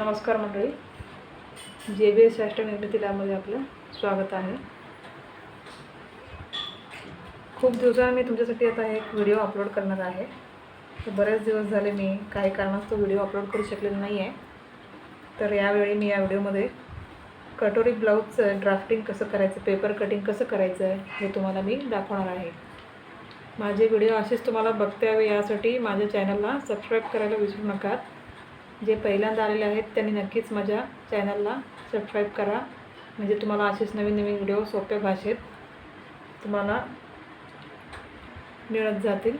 नमस्कार मंडळी. जे बी एस राष्ट्र निर्मिती लॅबमध्ये आपलं स्वागत आहे. खूप दिवसांनी मी तुमच्यासाठी आता एक व्हिडिओ अपलोड करणार आहे. तर बरेच दिवस झाले मी काही कारणास्तव व्हिडिओ अपलोड करू शकलेला नाही आहे तर यावेळी मी या व्हिडिओमध्ये कटोरी ब्लाऊजचं ड्राफ्टिंग कसं करायचं पेपर कटिंग कसं करायचं आहे हे तुम्हाला मी दाखवणार आहे. माझे व्हिडिओ असेच तुम्हाला बघता यावे यासाठी माझ्या चॅनलला सबस्क्राईब करायला विसरू नका. जे पहिल्यांदा आलेले आहेत त्यांनी नक्कीच माझ्या चॅनलला सबस्क्राईब करा. म्हणजे तुम्हाला असेच नवीन नवीन व्हिडिओ सोप्या भाषेत तुम्हाला मिळत जातील.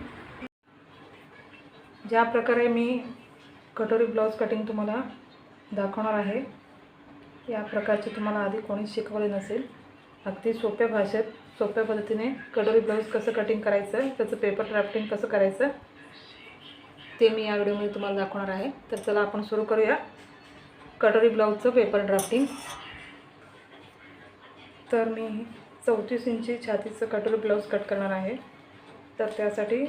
ज्या प्रकारे मी कटोरी ब्लाऊज कटिंग तुम्हाला दाखवणार आहे या प्रकारचे तुम्हाला आधी कोणीच शिकवले नसेल अगदी सोप्या भाषेत सोप्या पद्धतीने कटोरी ब्लाऊज कसं कटिंग करायचं त्याचं पेपर ड्राफ्टिंग कसं करायचं ते मी या व्हिडिओमध्ये तुम्हाला दाखवणार आहे. तर चला आपण सुरू करूया. कटोरी ब्लाऊजचं पेपर ड्राफ्टिंग तर मी चौतीस इंची छातीचं कटोरी ब्लाऊज कट करणार आहे. तर त्यासाठी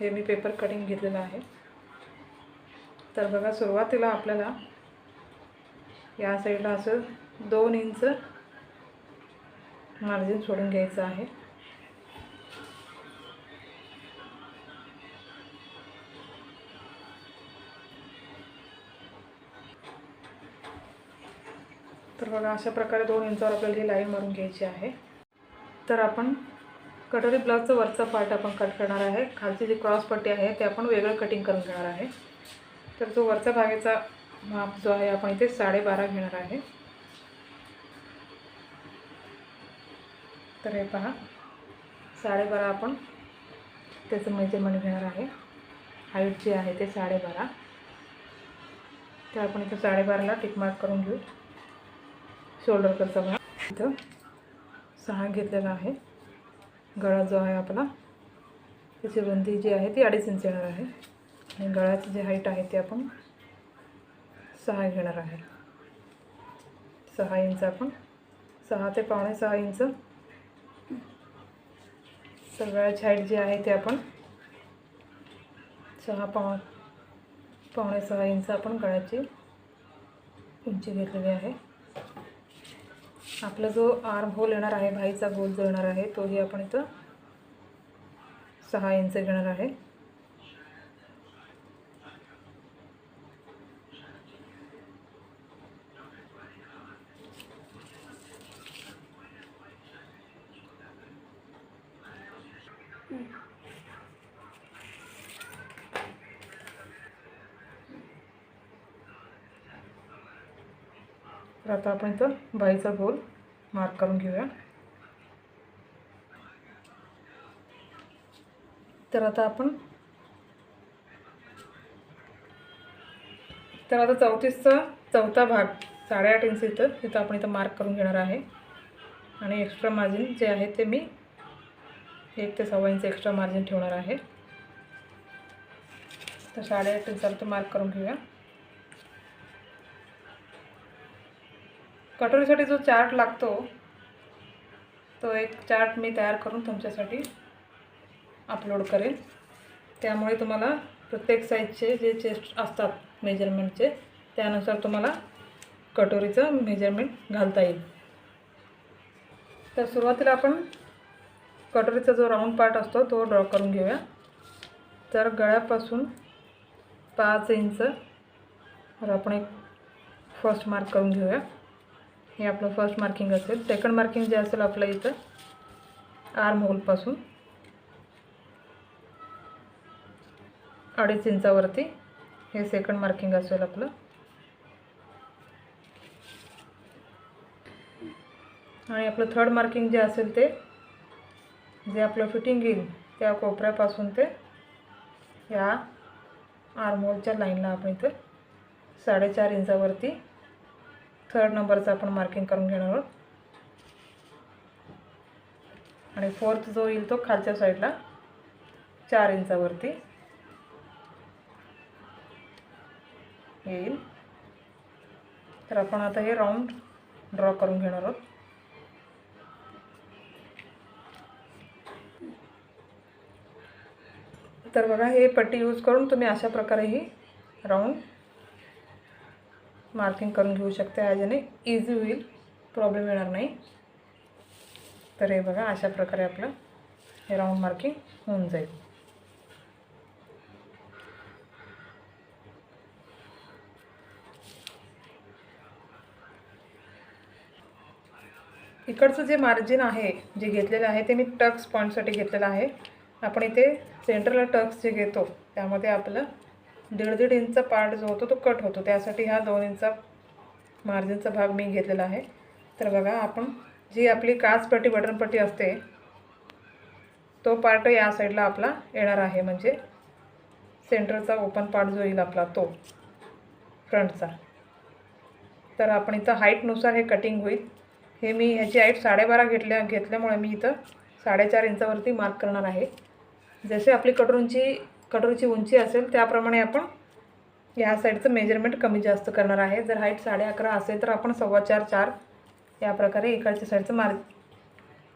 हे मी पेपर कटिंग घेतलेलं आहे. तर बघा सुरुवातीला आपल्याला या साईडला असं दोन इंच मार्जिन सोडून घ्यायचं आहे. तर बघा अशा प्रकारे दोन इंचावर आपल्याला ही लाईन मारून घ्यायची आहे. तर आपण कटोरी ब्लाउजचा वरचा पार्ट आपण कट करणार आहे. खालची जी क्रॉस पट्टी आहे ते आपण वेगळं कटिंग करून घेणार आहे. तर जो वरचा भागेचा माप जो आहे आपण इथे साडेबारा घेणार आहे. तर हे पहा साडेबारा आपण त्याचं मेजरमेंट घेणार आहे. हाईट जी आहे ते साडेबारा. तर आपण इथे साडेबाराला टिकमार्क करून घेऊ. शोल्डरकडचा भाग इथं सहा घेतलेला आहे. गळा जो आहे आपला त्याची रुंदी जी आहे ती अडीच इंच येणार आहे. आणि गळ्याची जी हाईट आहे ती आपण सहा घेणार आहे. सहा इंच आपण सहा ते पावणे सहा इंच. सगळ्याची हाईट जी आहे ती आपण सहा पाव पावणे सहा इंच आपण गळ्याची उंची घेतलेली आहे. आपला जो आर्म होल येणार आहे भाईचा गोल जो येणार आहे तोही आपण इथं सहा इंच घेणार आहे. आता आपण इथं बाईचा गोल मार्क करून घेऊया. तर आता आपण तर आता चौतीसचा चौथा भाग साडेआठ इंच इथं तिथं आपण इथं मार्क करून घेणार आहे. आणि एक्स्ट्रा मार्जिन जे आहे ते मी एक ते सव्वा इंच एक्स्ट्रा मार्जिन ठेवणार आहे. तर साडेआठ इंचाला तर मार्क करून घेऊया. कटोरीसाठी जो चार्ट लागतो तो एक चार्ट मी तयार करून तुमच्यासाठी अपलोड करेन. त्यामुळे तुम्हाला प्रत्येक साईजचे जे चेस्ट असतात मेजरमेंटचे त्यानुसार तुम्हाला कटोरीचं मेजरमेंट घालता येईल. तर सुरुवातीला आपण कटोरीचा जो राऊंड पार्ट असतो तो ड्रॉ करून घेऊया. तर गळ्यापासून पाच इंच वर आपण एक फर्स्ट मार्क करून घेऊया. हे आपलं फर्स्ट मार्किंग असेल. सेकंड मार्किंग जे असेल आपलं इथं आर्म होलपासून अडीच इंचावरती हे सेकंड मार्किंग असेल आपलं. आणि आपलं थर्ड मार्किंग जे असेल ते जे आपलं फिटिंग येईल त्या कोपऱ्यापासून ते या आर्महोलच्या लाईनला आपण इथं साडेचार इंचावरती थर्ड नंबरचं आपण मार्किंग करून घेणार आहोत. आणि फोर्थ जो येईल तो खालच्या साईडला चार इंचावरती येईल. तर आपण आता हे राऊंड ड्रॉ करून घेणार आहोत. तर बघा हे पट्टी यूज करून तुम्ही अशा प्रकारे ही राऊंड मार्किंग करून घेऊ शकते. याच्याने इझी होईल प्रॉब्लेम येणार नाही. तर हे बघा अशा प्रकारे आपलं हे राऊंड मार्किंग होऊन जाईल. इकडचं जे मार्जिन आहे जे घेतलेलं आहे ते मी टक्स पॉईंटसाठी घेतलेलं आहे. आपण इथे सेंटरला टक्स जे घेतो त्यामध्ये आपलं दीड दीड इंच पार्ट जो होतो तो कट होतो. त्यासाठी हा दोन इंचा मार्जिनचा भाग मी घेतलेला आहे. तर बघा आपण जी आपली काचपट्टी बटनपट्टी असते तो पार्ट या साईडला आपला येणार आहे. म्हणजे सेंटरचा ओपन पार्ट जो येईल आपला तो फ्रंटचा तर आपण इथं हाईटनुसार हे कटिंग होईल. हे मी ह्याची हाईट साडेबारा घेतल्या घेतल्यामुळे मी इथं साडेचार इंचावरती मार्क करणार आहे. जसे आपली कटरूंची कटोरीची उंची असेल त्याप्रमाणे आपण या साईडचं मेजरमेंट कमी जास्त करणार आहे. जर हाईट साडे अकरा असेल तर आपण सव्वा चार चार या प्रकारे इकडच्या साईडचं मार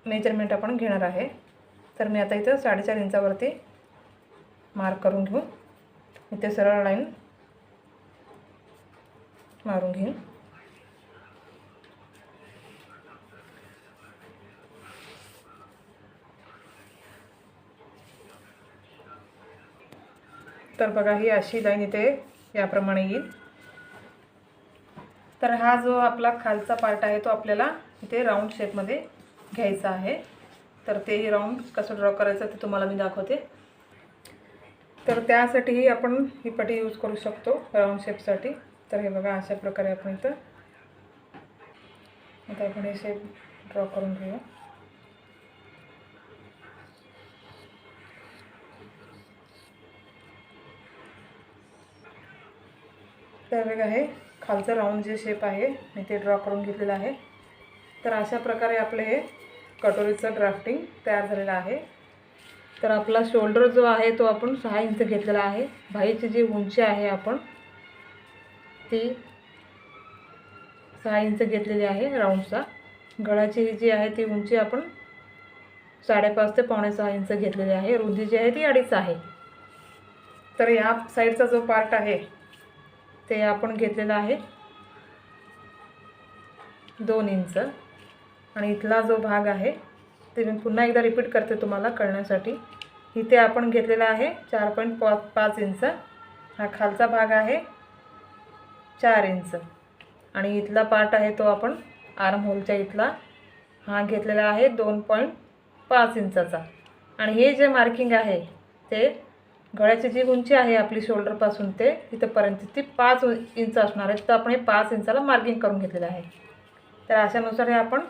मेजरमेंट आपण घेणार आहे. तर मी आता इथं साडेचार इंचावरती मार्क करून घेऊ इथे सरळ लाईन मारून घेईन. तर बघा ही अशी लाईन इथे याप्रमाणे येईल. तर हा जो आपला खालचा पार्ट आहे तो आपल्याला इथे राऊंड शेपमध्ये घ्यायचा आहे. तर तेही राऊंड कसं ड्रॉ करायचं ते तुम्हाला मी दाखवते. तर त्यासाठीही आपण ही पटी यूज करू शकतो राऊंड शेपसाठी तर हे बघा अशा प्रकारे आपण इथं आता आपण हे शेप ड्रॉ करून घेऊया तर वेगळं खालचं राऊंड जे शेप आहे मी ते ड्रॉ करून घेतलेलं आहे. तर अशा प्रकारे आपले हे कटोरीचं ड्राफ्टिंग तयार झालेलं आहे. तर आपला शोल्डर जो आहे तो आपण सहा इंच घेतलेला आहे. भाईची जी उंची आहे आपण ती सहा इंच घेतलेली आहे राऊंडचा गळाची ही जी आहे ती उंची आपण साडेपाच ते पावणे सहा इंच घेतलेली आहे. रुंदी जी आहे ती अडीच आहे. तर या साईडचा जो पार्ट आहे ते आपण घेतलेलं आहे. दोन इंच. आणि इथला जो भाग आहे ते मी पुन्हा एकदा रिपीट करते तुम्हाला कळण्यासाठी. इथे आपण घेतलेला आहे चार पॉईंट पाच पाच इंच. हा खालचा भाग आहे चार इंच. आणि इथला पार्ट आहे तो आपण आर्म होलच्या इथला. हा घेतलेला आहे दोन पॉईंट पाच इंचाचा. आणि हे जे मार्किंग आहे ते गळ्याची जी उंची आहे आपली शोल्डरपासून ते इथंपर्यंत ती पाच इंच असणार आहे. तर आपण हे पाच इंचाला मार्किंग करून घेतलेलं आहे. तर अशानुसार हे आपण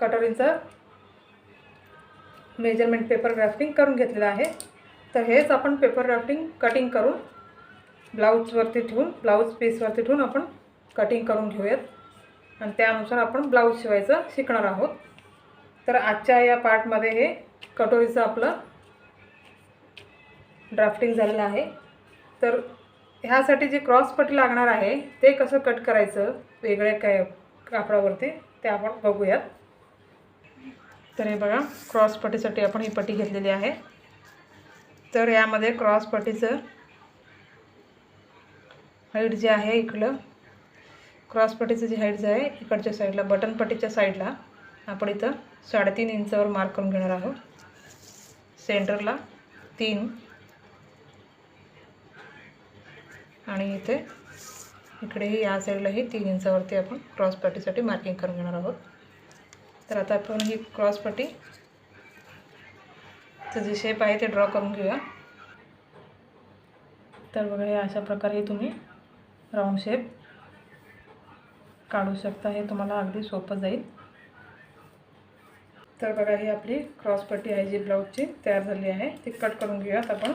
कटोरीचं मेजरमेंट पेपर ग्राफ्टिंग करून घेतलेलं आहे. तर हेच आपण पेपर ग्राफ्टिंग कटिंग करून ब्लाऊजवरती ठेवून ब्लाऊज पीसवरती ठेवून आपण कटिंग करून घेऊयात. आणि त्यानुसार आपण ब्लाऊज शिवायचं शिकणार आहोत. तर आजच्या या पार्टमध्ये हे कटोरीचं आपलं ड्राफ्टिंग झालेलं आहे. तर ह्यासाठी जे क्रॉस पट्टी लागणार आहे ते कसं कट करायचं? वेगळ्या काय कापडावरती? ते आपण बघूयात. तर हे बघा क्रॉस पट्टीसाठी आपण ही पट्टी घेतलेली आहे. तर यामध्ये क्रॉस पट्टीचं हाईट जे आहे इकडं क्रॉस पट्टीचं जे हाईट जे आहे इकडच्या साईडला बटन पट्टीच्या साईडला आपण इथं साडेतीन इंचावर मार्क करून घेणार आहोत. सेंटरला तीन आणि इथे इकडेही या साईडलाही तीन इंचावरती आपण क्रॉसपट्टीसाठी मार्किंग करून घेणार आहोत. तर आता आपण ही क्रॉस पट्टी जे शेप आहे ते ड्रॉ करून घेऊया. तर बघा हे अशा प्रकारे तुम्ही राऊंड शेप काढू शकता. हे तुम्हाला अगदी सोपं जाईल. तर बघा ही आपली क्रॉसपट्टी आहे जी ब्लाऊजची तयार झाली आहे. ती कट करून घेऊयात आपण.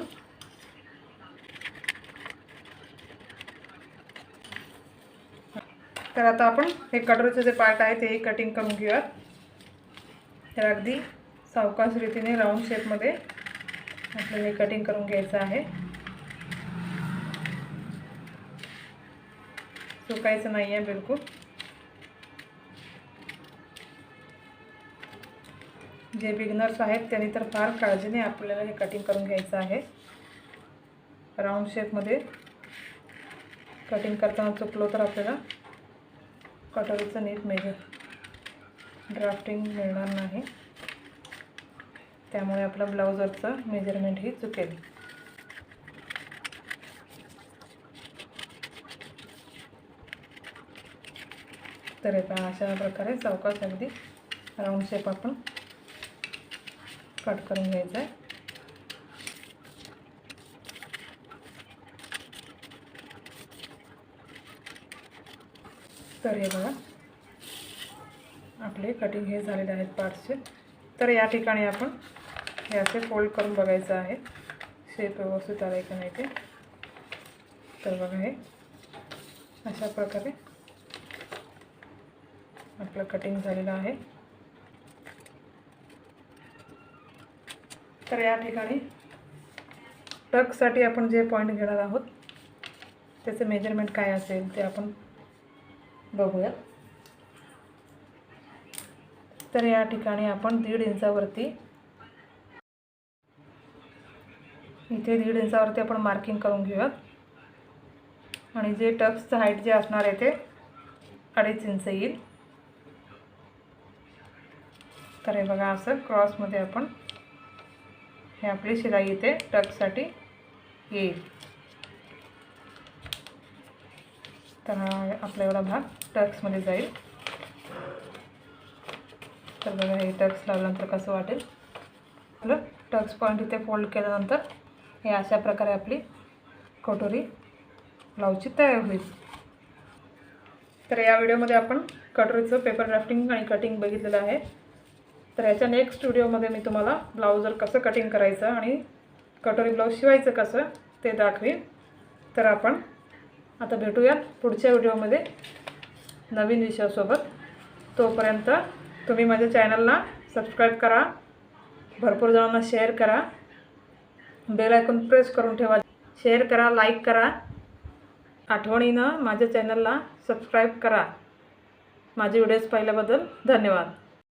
तर आता आपण हे कटोरीचं जे पार्ट आहे तेही कटिंग करून घेऊयात. तर अगदी सावकाश रीतीने राऊंड शेपमध्ये आपल्याला हे कटिंग करून घ्यायचं आहे. चुकायचं नाही आहे बिलकुल. जे बिगनर्स आहेत त्यांनी तर फार काळजीने आपल्याला हे कटिंग करून घ्यायचं आहे. राऊंड शेपमध्ये कटिंग करताना चुकलो तर आपल्याला कटोरीचं नीट मेजर ड्राफ्टिंग मिळणार नाही. त्यामुळे आपला ब्लाउजरचं मेजरमेंटही चुकेल. तर आता अशा प्रकारे चौकास अगदी राऊंड शेप आपण कट करून घ्यायचा आहे तर हे बघा. आपले कटिंग हे झालेले आहेत पार्ट्सचे. तर या ठिकाणी आपण हे असे फोल्ड करून बघायचं आहे. शेप व्यवस्थित आलं आहे का नाही ते. तर बघा हे. अशा प्रकारे आपलं कटिंग झालेलं आहे. तर या ठिकाणी टकसाठी आपण जे पॉईंट घेणार आहोत त्याचं मेजरमेंट काय असेल ते आपण बघूया. तर या ठिकाणी आपण दीड इंचावरती इथे दीड इंचावरती आपण मार्किंग करून घेऊयात. आणि जे टक्सचं हाईट जे असणार आहे ते अडीच इंच येईल. तर हे बघा असं क्रॉसमध्ये आपण हे आपली शिलाई इथे टक्ससाठी येईल. तर आपला एवढा भाग टक्समध्ये जाईल. तर बघा हे टक्स लावल्यानंतर कसं वाटेल? आपलं टक्स पॉईंट इथे फोल्ड केल्यानंतर हे अशा प्रकारे आपली कटोरी ब्लाऊजची तयार होईल. तर या व्हिडिओमध्ये आपण कटोरीचं पेपर ड्राफ्टिंग आणि कटिंग बघितलेलं आहे. तर याच्या नेक्स्ट व्हिडिओमध्ये मी तुम्हाला ब्लाऊजर कसं कटिंग करायचं आणि कटोरी ब्लाऊज शिवायचं कसं ते दाखवीन. तर आपण आता भेटूयात पुढच्या व्हिडिओमध्ये नवीन विषयासोबत. तोपर्यंत तुम्ही माझ्या चॅनलला सबस्क्राईब करा भरपूर जणांना शेअर करा बेल आयकॉन प्रेस करून ठेवा. शेअर करा लाईक करा. आठवणीनं माझ्या चॅनलला सबस्क्राईब करा. माझे व्हिडिओज पाहिल्याबद्दल धन्यवाद.